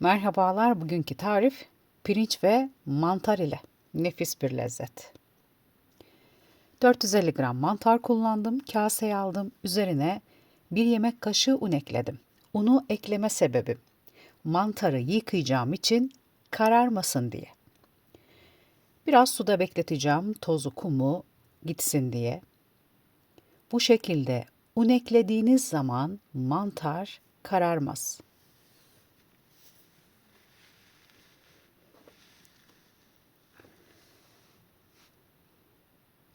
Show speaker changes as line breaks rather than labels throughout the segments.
Merhabalar, bugünkü tarif pirinç ve mantar ile nefis bir lezzet. 450 gram mantar kullandım, kaseye aldım. Üzerine bir yemek kaşığı un ekledim. Unu ekleme sebebim mantarı yıkayacağım için kararmasın diye. Biraz suda bekleteceğim tozu kumu gitsin diye. Bu şekilde un eklediğiniz zaman mantar kararmaz.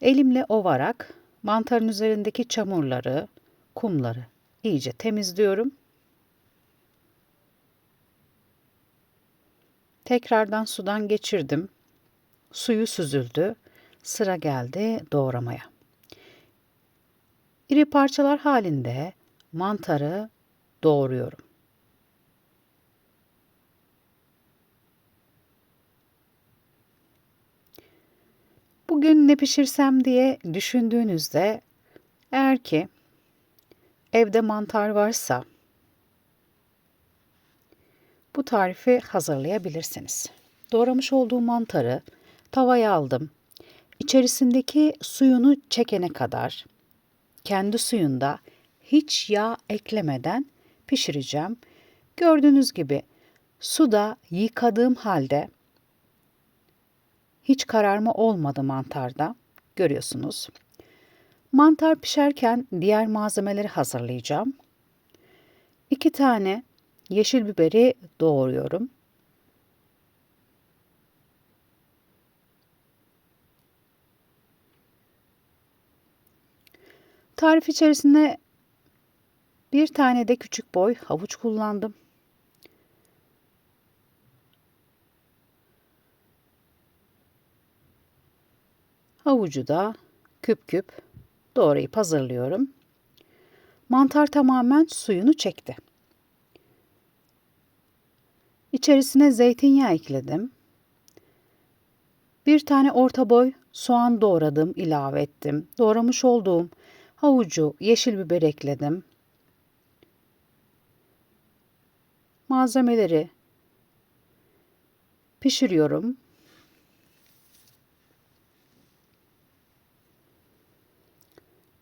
Elimle ovarak mantarın üzerindeki çamurları, kumları iyice temizliyorum. Tekrardan sudan geçirdim. Suyu süzüldü. Sıra geldi doğramaya. İri parçalar halinde mantarı doğruyorum. Bugün ne pişirsem diye düşündüğünüzde eğer ki evde mantar varsa bu tarifi hazırlayabilirsiniz. Doğramış olduğum mantarı tavaya aldım. İçerisindeki suyunu çekene kadar kendi suyunda hiç yağ eklemeden pişireceğim. Gördüğünüz gibi suda yıkadığım halde hiç kararma olmadı mantarda. Görüyorsunuz. Mantar pişerken diğer malzemeleri hazırlayacağım. İki tane yeşil biberi doğruyorum. Tarif içerisinde bir tane de küçük boy havuç kullandım. Havucu da küp küp doğrayıp hazırlıyorum. Mantar tamamen suyunu çekti. İçerisine zeytinyağı ekledim. Bir tane orta boy soğan doğradım, ilave ettim. Doğramış olduğum havucu, yeşil biber ekledim. Malzemeleri pişiriyorum.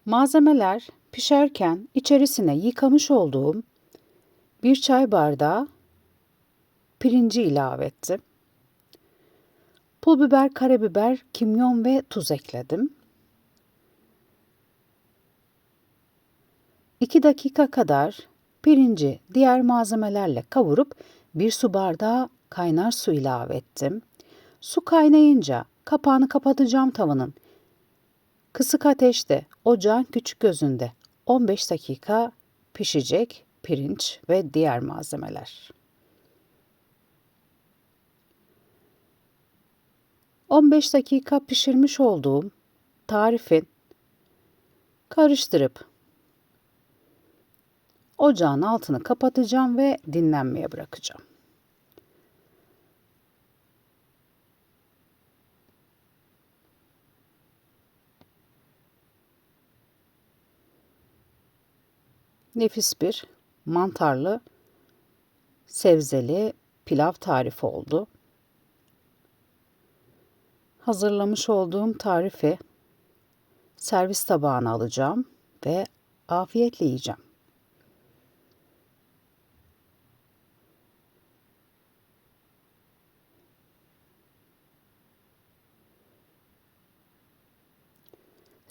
Malzemeler pişerken içerisine yıkamış olduğum bir çay bardağı pirinci ilave ettim. Pul biber, karabiber, kimyon ve tuz ekledim. 2 dakika kadar pirinci diğer malzemelerle kavurup bir su bardağı kaynar su ilave ettim. Su kaynayınca kapağını kapatacağım tavanın. Kısık ateşte ocağın küçük gözünde 15 dakika pişecek pirinç ve diğer malzemeler. 15 dakika pişirmiş olduğum tarifin karıştırıp ocağın altını kapatacağım ve dinlenmeye bırakacağım. Nefis bir mantarlı sebzeli pilav tarifi oldu. Hazırlamış olduğum tarifi servis tabağına alacağım ve afiyetle yiyeceğim.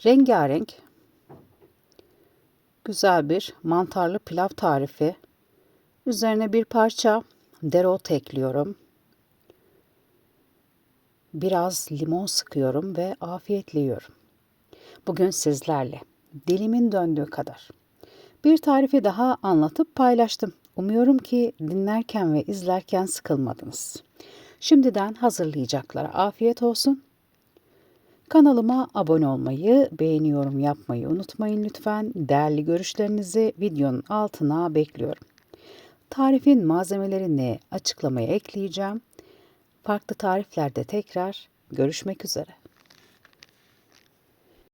Rengarenk güzel bir mantarlı pilav tarifi. Üzerine bir parça dereotu ekliyorum. Biraz limon sıkıyorum ve afiyetle yiyorum. Bugün sizlerle dilimin döndüğü kadar bir tarifi daha anlatıp paylaştım. Umuyorum ki dinlerken ve izlerken sıkılmadınız. Şimdiden hazırlayacaklara afiyet olsun. Kanalıma abone olmayı, beğeni yorum yapmayı unutmayın lütfen. Değerli görüşlerinizi videonun altına bekliyorum. Tarifin malzemelerini açıklamaya ekleyeceğim. Farklı tariflerde tekrar görüşmek üzere.